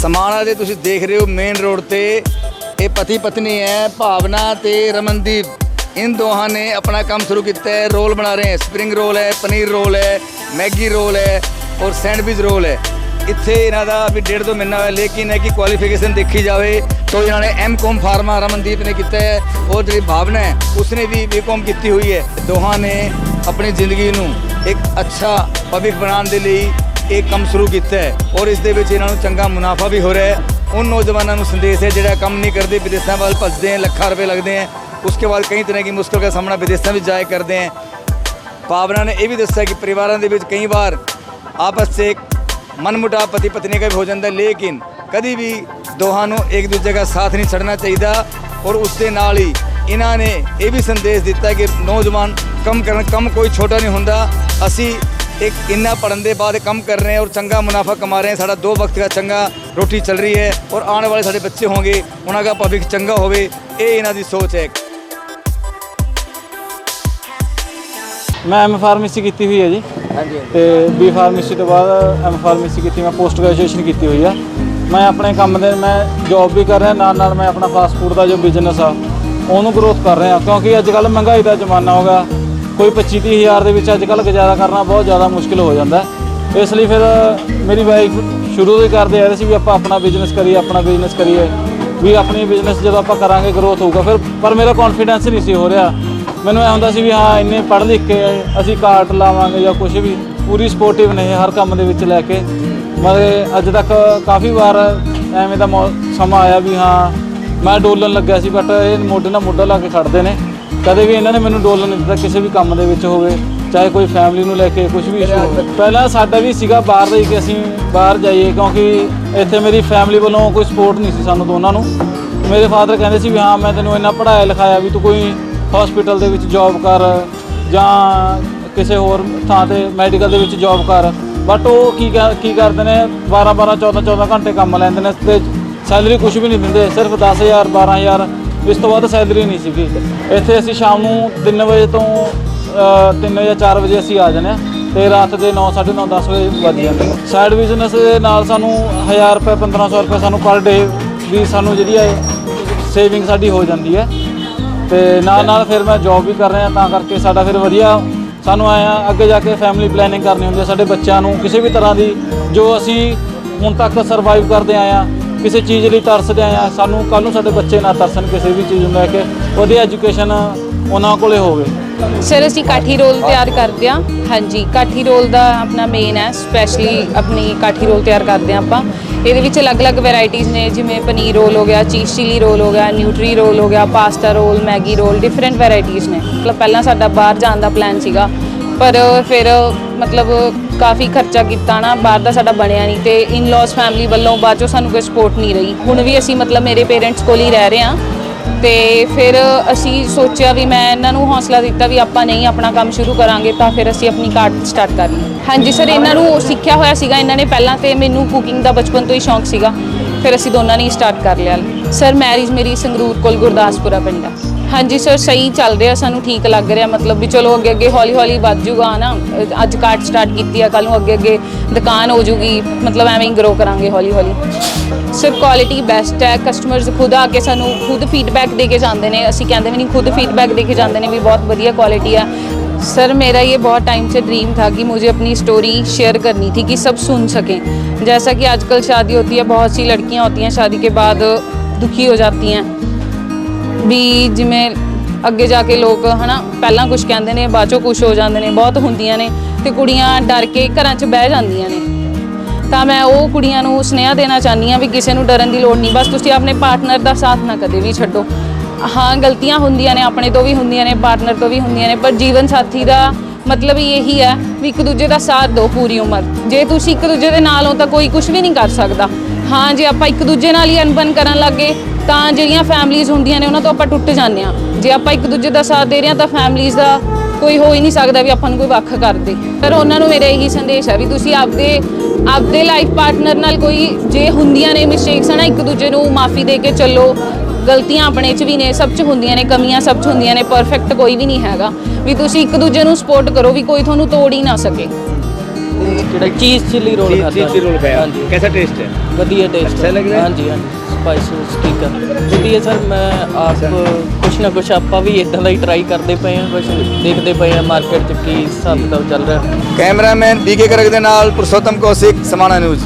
ਸਮਾਣਾ ਦੇ ਤੁਸੀਂ ਦੇਖ ਰਹੇ ਹੋ ਮੇਨ ਰੋਡ ਤੇ। ਇਹ ਪਤੀ ਪਤਨੀ ਹੈ, ਭਾਵਨਾ ਤੇ ਰਮਨਦੀਪ। इन ਦੋਹਾਂ ਨੇ ਆਪਣਾ ਕੰਮ ਸ਼ੁਰੂ ਕੀਤਾ ਹੈ, ਰੋਲ ਬਣਾ ਰਹੇ हैं स्प्रिंग रोल है पनीर रोल है मैगी रोल है और सैंडविच रोल है ਇੱਥੇ ਇਹਨਾਂ ਦਾ ਵੀ ਡੇਢ ਦੋ ਮਹੀਨਾ ਹੋਇਆ, ਲੇਕਿਨ ਹੈ ਕਿ ਕੁਆਲੀਫਿਕੇਸ਼ਨ ਦੇਖੀ ਜਾਵੇ ਤਾਂ ਇਹਨਾਂ ਨੇ ਐਮ ਕੋਮ ਫਾਰਮਾ ਰਮਨਦੀਪ ਨੇ ਕੀਤਾ ਹੈ। ਔਰ ਜਿਹੜੀ ਭਾਵਨਾ ਹੈ, ਉਸਨੇ ਵੀ ਬੀਕਮ ਕੀਤੀ ਹੋਈ ਹੈ। ਦੋਹਾਂ ਨੇ ਆਪਣੀ ਜ਼ਿੰਦਗੀ ਨੂੰ ਇੱਕ ਅੱਛਾ ਭਵਿੱਖ ਬਣਾਉਣ ਦੇ ਲਈ ਇਹ ਕੰਮ ਸ਼ੁਰੂ ਕੀਤਾ ਹੈ ਔਰ ਇਸ ਦੇ ਵਿੱਚ ਇਹਨਾਂ ਨੂੰ ਚੰਗਾ ਮੁਨਾਫਾ ਵੀ ਹੋ ਰਿਹਾ ਹੈ ਉਨ ਨੌਜਵਾਨਾਂ ਨੂੰ ਸੰਦੇਸ਼ ਹੈ ਜਿਹੜਾ ਕੰਮ ਨਹੀਂ ਕਰਦੇ ਵਿਦੇਸ਼ਾਂ ਵੱਲ ਭੱਜਦੇ ਹਨ ਲੱਖਾਂ ਰੁਪਏ ਲੱਗਦੇ ਹਨ उसके बाद कई तरह की मुश्किल का सामना विदेशों में जाए करते हैं ਭਾਵਨਾ ਨੇ ਇਹ ਵੀ ਦੱਸਿਆ ਕਿ ਪਰਿਵਾਰਾਂ ਦੇ ਵਿੱਚ ਕਈ ਵਾਰ ਆਪਸ 'ਚ ਇੱਕ ਮਨਮੁਟਾਵ ਪਤੀ ਪਤਨੀ ਦਾ ਵੀ ਹੋ ਜਾਂਦਾ ਹੈ, ਲੇਕਿਨ ਕਦੀ ਵੀ ਦੋਹਾਂ ਨੂੰ ਇੱਕ ਦੂਜੇ ਦਾ ਸਾਥ ਨਹੀਂ ਛੱਡਣਾ ਚਾਹੀਦਾ ਔਰ ਉਸ ਦੇ ਨਾਲ ਹੀ ਇਹਨਾਂ ਨੇ ਇਹ ਵੀ ਸੰਦੇਸ਼ ਦਿੱਤਾ ਕਿ ਨੌਜਵਾਨ ਕੰਮ ਕਰਨ ਕੰਮ ਇੰਨਾ ਪੜਨ ਦੇ ਬਾਅਦ ਕੰਮ ਕਰ ਰਹੇ ਹਾਂ ਔਰ ਚੰਗਾ ਮੁਨਾਫਾ ਕਮਾ ਰਹੇ ਹਾਂ। ਸਾਡਾ ਦੋ ਵਕਤ ਦਾ ਚੰਗਾ ਰੋਟੀ ਚੱਲ ਰਹੀ ਹੈ ਔਰ ਆਉਣ ਵਾਲੇ ਸਾਡੇ ਬੱਚੇ ਹੋਣਗੇ ਉਹਨਾਂ ਦਾ ਭਵਿੱਖ ਚੰਗਾ ਹੋਵੇ ਇਹ ਇਹਨਾਂ ਦੀ ਸੋਚ ਹੈ ਮੈਂ ਐਮ ਫਾਰਮੇਸੀ ਕੀਤੀ ਹੋਈ ਹੈ ਜੀ। ਹਾਂਜੀ ਤੇ ਬੀ ਫਾਰਮੇਸੀ ਤੋਂ ਬਾਅਦ ਐਮ ਫਾਰਮੇਸੀ ਕੀਤੀ ਮੈਂ ਪੋਸਟ ਗ੍ਰੈਜੂਏਸ਼ਨ ਕੀਤੀ ਹੋਈ ਆ। ਮੈਂ ਆਪਣੇ ਕੰਮ ਦੇ ਮੈਂ ਜੌਬ ਵੀ ਕਰ ਰਿਹਾ ਨਾਲ ਨਾਲ ਮੈਂ ਆਪਣਾ ਫਾਸਟ ਫੂਡ ਦਾ ਜੋ ਬਿਜ਼ਨਸ ਆ ਉਹਨੂੰ ਗਰੋਥ ਕਰ ਰਿਹਾ। ਕਿਉਂਕਿ ਅੱਜ ਕੱਲ ਮਹਿੰਗਾਈ ਦਾ ਜ਼ਮਾਨਾ ਹੋ ਗਿਆ। ਕੋਈ 25 ਤੀਹ ਹਜ਼ਾਰ ਦੇ ਵਿੱਚ ਅੱਜ ਕੱਲ ਗੁਜ਼ਾਰਾ ਕਰਨਾ ਬਹੁਤ ਜ਼ਿਆਦਾ ਮੁਸ਼ਕਿਲ ਹੋ ਜਾਂਦਾ ਇਸ ਲਈ ਫਿਰ ਮੇਰੀ ਵਾਈਫ ਸ਼ੁਰੂ ਤੋਂ ਹੀ ਕਰਦੇ ਆ ਰਹੇ ਸੀ ਵੀ ਆਪਾਂ ਆਪਣਾ ਬਿਜ਼ਨਸ ਕਰੀਏ, ਆਪਣਾ ਬਿਜ਼ਨਸ ਕਰੀਏ। ਵੀ ਆਪਣੀ ਬਿਜ਼ਨਸ ਜਦੋਂ ਆਪਾਂ ਕਰਾਂਗੇ ਗਰੋਥ ਹੋਊਗਾ। ਫਿਰ, ਪਰ ਮੇਰਾ ਕੌਨਫੀਡੈਂਸ ਨਹੀਂ ਸੀ ਹੋ ਰਿਹਾ। ਮੈਨੂੰ ਇਹ ਹੁੰਦਾ ਸੀ ਵੀ ਹਾਂ, ਇੰਨੇ ਪੜ੍ਹ ਲਿਖ ਕੇ ਅਸੀਂ ਕਾਰਟ ਲਾਵਾਂਗੇ ਜਾਂ ਕੁਝ ਵੀ, ਪੂਰੀ ਸਪੋਰਟਿਵ ਨੇ ਹਰ ਕੰਮ ਦੇ ਵਿੱਚ ਲੈ ਕੇ। ਮਤਲਬ ਅੱਜ ਤੱਕ ਕਾਫੀ ਵਾਰ ਐਵੇਂ ਦਾ ਮੌ- ਸਮਾਂ ਆਇਆ ਵੀ ਹਾਂ, ਮੈਂ ਡੋਲਣ ਲੱਗਿਆ ਸੀ ਬਟ ਇਹ ਮੋਢੇ ਨਾਲ ਮੋਢਾ ਲਾ ਕੇ ਖੜਦੇ ਨੇ। ਕਦੇ ਵੀ ਇਹਨਾਂ ਨੇ ਮੈਨੂੰ ਡੋਲਣ ਨਹੀਂ ਦਿੱਤਾ, ਕਿਸੇ ਵੀ ਕੰਮ ਦੇ ਵਿੱਚ ਹੋਵੇ, ਚਾਹੇ ਕੋਈ ਫੈਮਿਲੀ ਨੂੰ ਲੈ ਕੇ ਕੁਝ ਵੀ ਇਸ਼ੂ ਹੋਵੇ। ਪਹਿਲਾਂ ਸਾਡਾ ਵੀ ਸੀਗਾ ਬਾਹਰ ਦਾ ਹੀ ਕਿ ਅਸੀਂ ਬਾਹਰ ਜਾਈਏ, ਕਿਉਂਕਿ ਇੱਥੇ ਮੇਰੀ ਫੈਮਿਲੀ ਵੱਲੋਂ ਕੋਈ ਸਪੋਰਟ ਨਹੀਂ ਸੀ ਸਾਨੂੰ ਦੋਨਾਂ ਨੂੰ। ਮੇਰੇ ਫਾਦਰ ਕਹਿੰਦੇ ਸੀ ਵੀ ਹਾਂ, ਮੈਂ ਤੈਨੂੰ ਇੰਨਾ ਪੜ੍ਹਾਇਆ ਲਿਖਾਇਆ ਵੀ ਤੂੰ ਕੋਈ ਹਸਪੀਟਲ ਦੇ ਵਿੱਚ ਜੌਬ ਕਰ ਜਾਂ ਕਿਸੇ ਹੋਰ ਥਾਂ ਤੇ ਮੈਡੀਕਲ ਦੇ ਵਿੱਚ ਜੌਬ ਕਰ। ਬਟ ਉਹ ਕੀ ਕਰ- ਕੀ ਕਰਦੇ ਨੇ 12 12 14 14 ਘੰਟੇ ਕੰਮ ਲੈਂਦੇ ਨੇ ਤੇ ਸੈਲਰੀ ਕੁਝ ਵੀ ਨਹੀਂ ਦਿੰਦੇ, ਸਿਰਫ 10000 12000 ਇਸ ਤੋਂ ਬਾਅਦ ਸੈਲਰੀ ਨਹੀਂ ਸੀਗੀ। ਇੱਥੇ ਅਸੀਂ ਸ਼ਾਮ ਨੂੰ 3 ਵਜੇ ਤੋਂ 3 ਜਾਂ 4 ਵਜੇ ਅਸੀਂ ਆ ਜਾਂਦੇ ਹਾਂ ਤੇ ਰਾਤ ਦੇ 9 9:30 10 ਵਜੇ ਵੱਜ ਜਾਂਦੇ ਸਾਈਡ ਬਿਜ਼ਨਸ ਦੇ ਨਾਲ ਸਾਨੂੰ 1000 ਰੁਪਏ 1500 ਰੁਪਏ ਸਾਨੂੰ ਪਰ ਡੇ ਵੀ ਸਾਨੂੰ ਜਿਹੜੀ ਹੈ ਸੇਵਿੰਗ ਸਾਡੀ ਹੋ ਜਾਂਦੀ ਹੈ। ਤੇ ਨਾਲ ਨਾਲ ਫਿਰ ਮੈਂ ਜੌਬ ਵੀ ਕਰ ਰਿਹਾ, ਤਾਂ ਕਰਕੇ ਸਾਡਾ ਫਿਰ ਵਧੀਆ ਸਾਨੂੰ ਆਇਆ ਅੱਗੇ ਜਾ ਕੇ ਫੈਮਿਲੀ ਪਲੈਨਿੰਗ ਕਰਨੀ ਹੁੰਦੀ ਹੈ ਸਾਡੇ ਬੱਚਿਆਂ ਨੂੰ, ਕਿਸੇ ਵੀ ਤਰ੍ਹਾਂ ਦੀ ਜੋ ਅਸੀਂ ਹੁਣ ਤੱਕ ਸਰਵਾਈਵ ਕਰਦੇ ਆਏ ਆ ਕਿਸੇ ਚੀਜ਼ ਲਈ ਤਰਸਦੇ ਆਏ ਆ, ਸਾਨੂੰ ਕੱਲ ਨੂੰ ਸਾਡੇ ਬੱਚੇ ਨਾ ਤਰਸਣ ਕਿਸੇ ਵੀ ਚੀਜ਼ ਨੂੰ ਲੈ ਕੇ ਵਧੀਆ ਐਜੂਕੇਸ਼ਨ ਉਹਨਾਂ ਕੋਲੇ ਹੋਵੇ। ਸਰ ਅਸੀਂ ਕਾਠੀ ਰੋਲ ਤਿਆਰ ਕਰਦੇ ਹਾਂ। ਹਾਂਜੀ, ਕਾਠੀ ਰੋਲ ਦਾ ਆਪਣਾ ਮੇਨ ਹੈ ਸਪੈਸ਼ਲੀ ਆਪਣੀ ਕਾਠੀ ਰੋਲ ਤਿਆਰ ਕਰਦੇ ਹਾਂ ਆਪਾਂ। ਇਹਦੇ ਵਿੱਚ ਅਲੱਗ-ਅਲੱਗ ਵੈਰਾਈਟੀਆਂ ਨੇ, ਜਿਵੇਂ ਪਨੀਰ ਰੋਲ ਹੋ ਗਿਆ, ਚੀਜ਼ ਚਿਲੀ ਰੋਲ ਹੋ ਗਿਆ, ਨਿਊਟਰੀ ਰੋਲ ਹੋ ਗਿਆ, pasta roll, Maggi roll different ਵੈਰਾਈਟੀਆਂ ਨੇ। ਮਤਲਬ ਪਹਿਲਾਂ ਸਾਡਾ ਬਾਹਰ ਜਾਣ ਦਾ ਪਲਾਨ ਸੀਗਾ। ਪਰ ਫਿਰ ਮਤਲਬ ਕਾਫੀ ਖਰਚਾ ਕੀਤਾ ਨਾ, ਬਾਹਰ ਦਾ ਸਾਡਾ ਬਣਿਆ ਨਹੀਂ ਤੇ ਇਨ-ਲॉज ਫੈਮਿਲੀ ਵੱਲੋਂ ਬਾਅਦ ਚੋਂ ਸਾਨੂੰ ਕੋਈ ਸਪੋਰਟ ਨਹੀਂ ਰਹੀ। ਹੁਣ ਵੀ ਅਸੀਂ ਮਤਲਬ ਮੇਰੇ ਪੇਰੈਂਟਸ ਕੋਲ ਹੀ ਰਹਿ ਰਹੇ ਹਾਂ ਤੇ ਫਿਰ ਅਸੀਂ ਸੋਚਿਆ ਵੀ ਮੈਂ ਇਹਨਾਂ ਨੂੰ ਹੌਸਲਾ ਦਿੱਤਾ ਵੀ ਆਪਾਂ ਨਹੀਂ ਆਪਣਾ ਕੰਮ ਸ਼ੁਰੂ ਕਰਾਂਗੇ ਤਾਂ ਫਿਰ ਅਸੀਂ ਆਪਣੀ ਕਾਰਟ ਸਟਾਰਟ ਕਰ ਲਈ। ਹਾਂਜੀ ਸਰ ਇਹਨਾਂ ਨੂੰ ਸਿੱਖਿਆ ਹੋਇਆ ਸੀਗਾ, ਇਹਨਾਂ ਨੇ ਪਹਿਲਾਂ ਤੇ ਮੈਨੂੰ ਕੁਕਿੰਗ ਦਾ ਬਚਪਨ ਤੋਂ ਹੀ ਸ਼ੌਂਕ ਸੀਗਾ, ਫਿਰ ਅਸੀਂ ਦੋਨਾਂ ਨੇ ਸਟਾਰਟ ਕਰ ਲਿਆ। ਸਰ ਮੈਰਿਜ ਮੇਰੀ ਸੰਗਰੂਰ ਕੋਲ ਗੁਰਦਾਸਪੁਰਾ ਪਿੰਡ ਆ। ਹਾਂਜੀ ਸਰ ਸਹੀ ਚੱਲ ਰਿਹਾ ਸਾਨੂੰ ਠੀਕ ਲੱਗ ਰਿਹਾ ਮਤਲਬ ਵੀ ਚਲੋ ਅੱਗੇ ਅੱਗੇ ਹੌਲੀ ਹੌਲੀ ਵੱਧ ਜੂਗਾ ਨਾ ਅੱਜ ਕਾਰਟ ਸਟਾਰਟ ਕੀਤੀ ਆ ਕੱਲ ਨੂੰ ਅੱਗੇ ਅੱਗੇ ਦੁਕਾਨ ਹੋ ਜੂਗੀ ਮਤਲਬ ਐਵੇਂ ਹੀ ਗਰੋ ਕਰਾਂਗੇ ਹੌਲੀ ਹੌਲੀ ਸਰ ਕੁਆਲਿਟੀ ਬੈਸਟ ਹੈ ਕਸਟਮਰਸ ਖੁਦ ਆ ਕੇ ਸਾਨੂੰ ਖੁਦ ਫੀਡਬੈਕ ਦੇ ਕੇ ਜਾਂਦੇ ਨੇ ਅਸੀਂ ਕਹਿੰਦੇ ਵੀ ਨਹੀਂ ਖੁਦ फीडबैक दे के जाते हैं भी बहुत बढ़िया क्वालिटी है सर मेरा ये बहुत टाइम से ड्रीम था कि मुझे अपनी स्टोरी शेयर करनी थी कि सब सुन सकें जैसा कि आजकल शादी होती है बहुत सी लड़कियां होती हैं शादी के बाद दुखी हो जाती हैं ਵੀ ਜਿਵੇਂ ਅੱਗੇ ਜਾ ਕੇ ਲੋਕ ਹਨਾ, ਪਹਿਲਾਂ ਕੁਝ ਕਹਿੰਦੇ ਨੇ, ਬਾਅਦ ਚੋਂ ਕੁਝ ਹੋ ਜਾਂਦੇ ਨੇ, ਬਹੁਤ ਹੁੰਦੀਆਂ ਨੇ ਤੇ ਕੁੜੀਆਂ ਡਰ ਕੇ ਘਰਾਂ 'ਚ ਬਹਿ ਜਾਂਦੀਆਂ ਨੇ। ਤਾਂ ਮੈਂ ਉਹ ਕੁੜੀਆਂ ਨੂੰ ਸੁਨੇਹਾ ਦੇਣਾ ਚਾਹੁੰਦੀ ਹਾਂ ਵੀ ਕਿਸੇ ਨੂੰ ਡਰਨ ਦੀ ਲੋੜ ਨਹੀਂ, ਬਸ ਤੁਸੀਂ ਆਪਣੇ ਪਾਰਟਨਰ ਦਾ ਸਾਥ ਨਾ ਕਦੇ ਵੀ ਛੱਡੋ। ਹਾਂ, ਗਲਤੀਆਂ ਹੁੰਦੀਆਂ ਨੇ, ਆਪਣੇ ਤੋਂ ਵੀ ਹੁੰਦੀਆਂ ਨੇ, ਪਾਰਟਨਰ ਤੋਂ ਵੀ ਹੁੰਦੀਆਂ ਨੇ, ਪਰ ਜੀਵਨ ਸਾਥੀ ਦਾ ਮਤਲਬ ਹੀ ਇਹੀ ਹੈ ਵੀ ਇੱਕ ਦੂਜੇ ਦਾ ਸਾਥ ਦਿਓ ਪੂਰੀ ਉਮਰ। ਜੇ ਤੁਸੀਂ ਇੱਕ ਦੂਜੇ ਦੇ ਨਾਲ ਹੋ ਤਾਂ ਕੋਈ ਕੁਝ ਵੀ ਨਹੀਂ ਕਰ ਸਕਦਾ। ਹਾਂ, ਜੇ ਆਪਾਂ ਇੱਕ ਦੂਜੇ ਨਾਲ ਹੀ ਅਨਬਨ ਕਰਨ ਲੱਗੇ ਤਾਂ ਜਿਹੜੀਆਂ ਫੈਮਲੀਜ਼ ਹੁੰਦੀਆਂ ਨੇ ਉਹਨਾਂ ਤੋਂ ਆਪਾਂ ਟੁੱਟ ਜਾਂਦੇ ਆ ਜੇ ਆਪਾਂ ਇੱਕ ਦੂਜੇ ਦਾ ਸਾਥ ਦੇ ਰਹੇ ਆ ਤਾਂ ਫੈਮਲੀਆਂ ਦਾ ਕੋਈ ਹੋ ਹੀ ਨਹੀਂ ਸਕਦਾ ਵੀ ਆਪਾਂ ਨੂੰ ਕੋਈ ਵੱਖ ਕਰ ਦੇ। ਪਰ ਉਹਨਾਂ ਨੂੰ ਮੇਰਾ ਇਹੀ ਸੰਦੇਸ਼ ਆ ਵੀ ਤੁਸੀਂ ਆਪਦੇ ਆਪਦੇ ਲਾਈਫ ਪਾਰਟਨਰ ਨਾਲ ਕੋਈ ਜੇ ਹੁੰਦੀਆਂ ਨੇ ਮਿਸਟੇਕਸ ਹਨਾ ਇੱਕ ਦੂਜੇ ਨੂੰ ਮਾਫੀ ਦੇ ਕੇ ਚੱਲੋ। ਗਲਤੀਆਂ ਆਪਣੇ 'ਚ ਵੀ ਨੇ ਸਭ 'ਚ ਹੁੰਦੀਆਂ ਨੇ ਕਮੀਆਂ ਸਭ 'ਚ ਹੁੰਦੀਆਂ ਨੇ ਪਰਫੈਕਟ ਕੋਈ ਵੀ ਨਹੀਂ ਹੈਗਾ। ਵੀ ਤੁਸੀਂ ਇੱਕ ਦੂਜੇ ਨੂੰ ਸਪੋਰਟ ਕਰੋ ਵੀ ਕੋਈ ਤੁਹਾਨੂੰ ਤੋੜ ਹੀ ਨਾ ਸਕੇ। ਕਿਹੜਾ ਚੀਜ਼ ਚਿੱਲੀ ਰੋਲ ਖਾਦਾ ਚੀਜ਼ ਚਿੱਲੀ ਰੋਲ ਖਾਇਆ ਕਿਹਦਾ ਟੇਸਟ ਹੈ? ਵਧੀਆ ਟੇਸਟ ਹੈ। ਹਾਂਜੀ ਹਾਂਜੀ। ਸਪਾਈਸਸ ਠੀਕ ਆ ਵਧੀਆ ਸਰ ਮੈਂ ਆਪ ਕੁਛ ਨਾ ਕੁਛ ਆਪਾਂ ਵੀ ਇਦਾਂ ਦਾ ਹੀ ਟਰਾਈ ਕਰਦੇ ਪਏ ਆ ਕੁਛ ਦੇਖਦੇ ਪਏ ਆ ਮਾਰਕੀਟ 'ਚ ਕੀ ਹਿਸਾਬ ਕਿਤਾਬ ਚੱਲ ਰਿਹਾ। ਕੈਮਰਾਮੈਨ ਬੀਕੇ ਕਰਕ ਦੇ ਨਾਲ ਪੁਰਸ਼ੋਤਮ ਕੌਸ਼ਿਕ ਸਮਾਣਾ ਨਿਊਜ਼